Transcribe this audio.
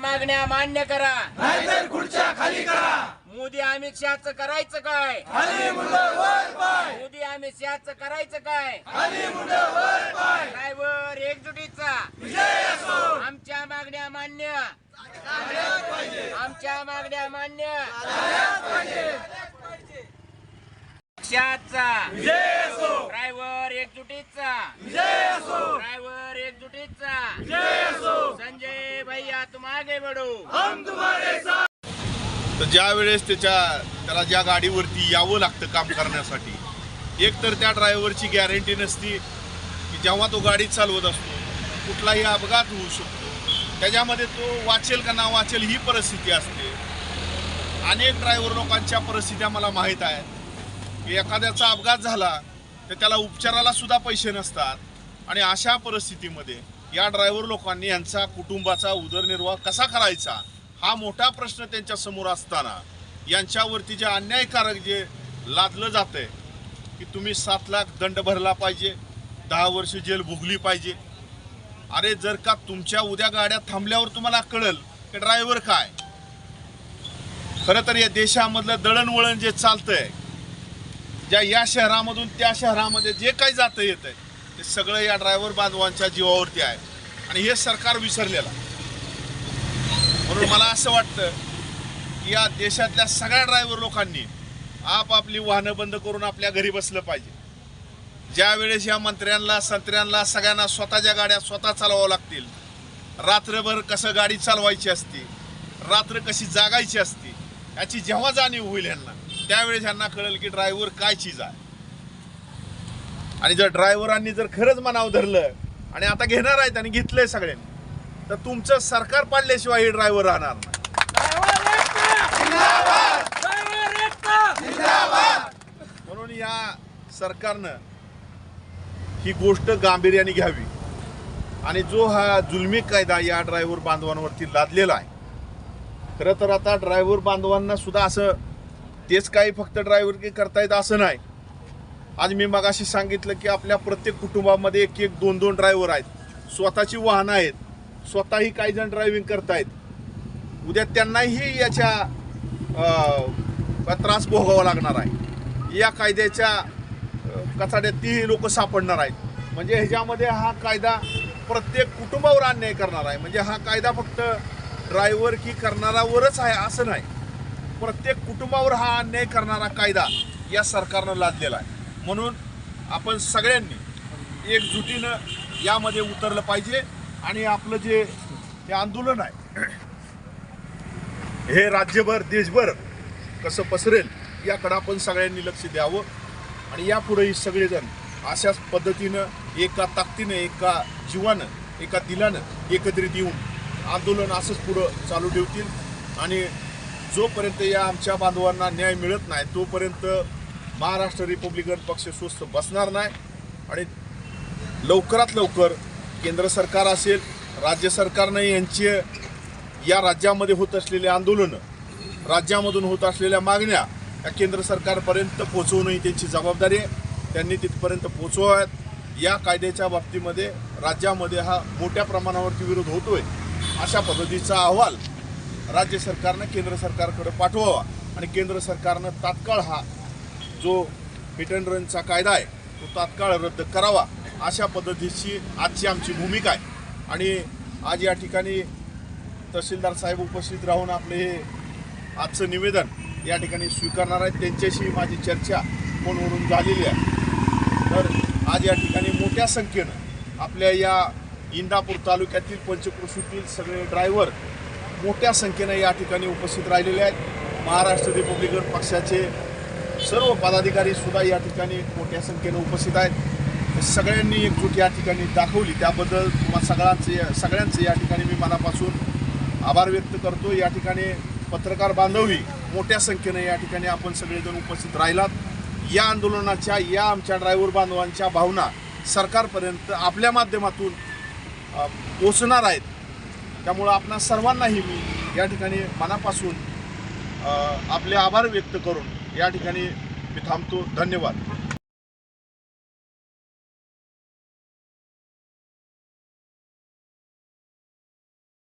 मागण्या मान्य करा. नाहीतर खुर्च्या खाली करा. मोदी अमित शहाचं करायचं काय? मोदी अमित शहाचं करायचं काय? ड्रायव्हर एकजुटीचा. आमच्या मागण्या मान्य. आमच्या मागण्या मान्य. पक्षाचा. ड्रायव्हर एकजुटीचा. ड्रायव्हर एकजुटीचा. संजय भैया तुम बडू. बढ़ो तर ज्या वेळेस त्याच्या त्याला ज्या गाडीवरती यावं लागतं काम करण्यासाठी एक तर त्या ड्रायव्हरची गॅरंटी नसती की जेव्हा तो गाडी चालवत असतो कुठलाही अपघात होऊ शकतो. त्याच्यामध्ये तो वाचेल का ना वाचेल ही परिस्थिती असते. अनेक ड्रायव्हर लोकांच्या परिस्थित्या मला माहीत आहेत. की एखाद्याचा अपघात झाला तर त्याला उपचाराला सुद्धा पैसे नसतात. आणि अशा परिस्थितीमध्ये या ड्रायव्हर लोकांनी यांचा कुटुंबाचा उदरनिर्वाह कसा करायचा हा मोठा प्रश्न त्यांच्यासमोर असताना यांच्यावरती जे अन्यायकारक जे लादलं जातं आहे की तुम्ही सात लाख दंड भरला पाहिजे दहा वर्ष जेल भोगली पाहिजे अरे जर का तुमच्या उद्या गाड्या थांबल्यावर तुम्हाला कळल की ड्रायव्हर काय खरं तर या देशामधलं दळणवळण जे चालतंय ज्या या शहरामधून त्या शहरामध्ये जे काही जातं येतंय ते सगळं या ड्रायव्हर बांधवांच्या जीवावरती आहे. आणि हे सरकार विसरलेलं म्हणून मला असं वाटतं की या देशातल्या सगळ्या ड्रायव्हर लोकांनी आपापली वाहनं बंद करून आपल्या घरी बसलं पाहिजे. ज्या वेळेस या मंत्र्यांना संत्र्यांना सगळ्यांना स्वतःच्या गाड्या स्वतः चालवावं लागतील रात्रभर कसं गाडी चालवायची असते रात्र कशी जागायची असते याची जेव्हा जाणीव होईल यांना त्यावेळेस यांना कळेल की ड्रायव्हर काय चीज आहे. आणि जर ड्रायव्हरांनी जर खरंच मनाव धरलं आणि आता घेणार आहेत आणि घेतलंय सगळ्यांनी तर तुमचं सरकार पाडल्याशिवाय हे ड्रायव्हर राहणार नाही. म्हणून या सरकारनं ही गोष्ट गांभीर्याने घ्यावी. आणि जो हा जुलमी कायदा या ड्रायव्हर बांधवांवरती लादलेला आहे खरं तर आता ड्रायव्हर बांधवांना सुद्धा असं तेच काही फक्त ड्रायव्हर की करतायत असं नाही. आज मी मगाशी सांगितलं की आपल्या प्रत्येक कुटुंबामध्ये एक एक दोन दोन ड्रायव्हर आहेत. स्वतःची वाहनं आहेत. स्वतःही काही जण ड्रायव्हिंग करतायत. उद्या त्यांनाही याच्या त्रास भोगावा लागणार आहे. या कायद्याच्या कचाड्यात तीही लोक सापडणार आहेत. म्हणजे ह्याच्यामध्ये हा कायदा प्रत्येक कुटुंबावर अन्याय करणार आहे. म्हणजे हा कायदा फक्त ड्रायव्हर की करणारावरच आहे असं नाही. प्रत्येक कुटुंबावर हा अन्याय करणारा कायदा या सरकारनं लादलेला आहे. म्हणून आपण सगळ्यांनी एकजुटीनं यामध्ये उतरलं पाहिजे आणि आपलं जे हे आंदोलन आहे हे राज्यभर देशभर कसं पसरेल याकडं आपण सगळ्यांनी लक्ष द्यावं. आणि यापुढेही सगळेजण अशाच पद्धतीनं एका ताकदीनं एका जीवानं एका दिलानं एकत्रित येऊन आंदोलन असंच पुढं चालू ठेवतील. आणि जोपर्यंत या आमच्या बांधवांना न्याय मिळत नाही तोपर्यंत महाराष्ट्र रिपब्लिकन पक्ष स्वस्थ बसणार नाही. आणि लवकरात लवकर केंद्र सरकार असेल राज्य सरकारनं यांची या राज्यामध्ये होत असलेले आंदोलनं राज्यामधून होत असलेल्या मागण्या या केंद्र सरकारपर्यंत पोचवणं ही त्यांची जबाबदारी आहे. त्यांनी तिथपर्यंत पोचवाव्यात या कायद्याच्या बाबतीमध्ये राज्यामध्ये हा मोठ्या प्रमाणावरती विरोध होतोय. अशा पद्धतीचा अहवाल राज्य सरकारनं केंद्र सरकारकडे पाठवावा. आणि केंद्र सरकारनं तात्काळ हा जो हिट अँड रनचा कायदा आहे तो तात्काळ रद्द करावा. अशा पद्धतीची आजची आमची भूमिका आहे. आणि आज या ठिकाणी तहसीलदार साहेब उपस्थित राहून आपले हे आजचं निवेदन या ठिकाणी स्वीकारणार आहेत. त्यांच्याशी माझी चर्चा फोनवरून झालेली आहे. तर आज या ठिकाणी मोठ्या संख्येनं आपल्या या इंदापूर तालुक्यातील पंचकृषीतील सगळे ड्रायव्हर मोठ्या संख्येनं या ठिकाणी उपस्थित राहिलेले आहेत. महाराष्ट्र रिपब्लिकन पक्षाचे सर्व पदाधिकारी सुद्धा या ठिकाणी मोठ्या संख्येनं उपस्थित आहेत. सगळ्यांनी एकजूट या ठिकाणी दाखवली. त्याबद्दल तुम्हा सगळ्यांचे सगळ्यांचे या ठिकाणी मी मनापासून आभार व्यक्त करतो या ठिकाणी पत्रकार बांधवी मोठ्या संख्येने या ठिकाणी आपण सगळेजण उपस्थित राहिलात. या आंदोलनाच्या या आमच्या ड्रायव्हर बांधवांच्या भावना सरकारपर्यंत आपल्या माध्यमातून पोचणार आहेत. त्यामुळं आपणा सर्वांनाही मी या ठिकाणी मनापासून आपले आभार व्यक्त करून या ठिकाणी मी थांबतो. धन्यवाद.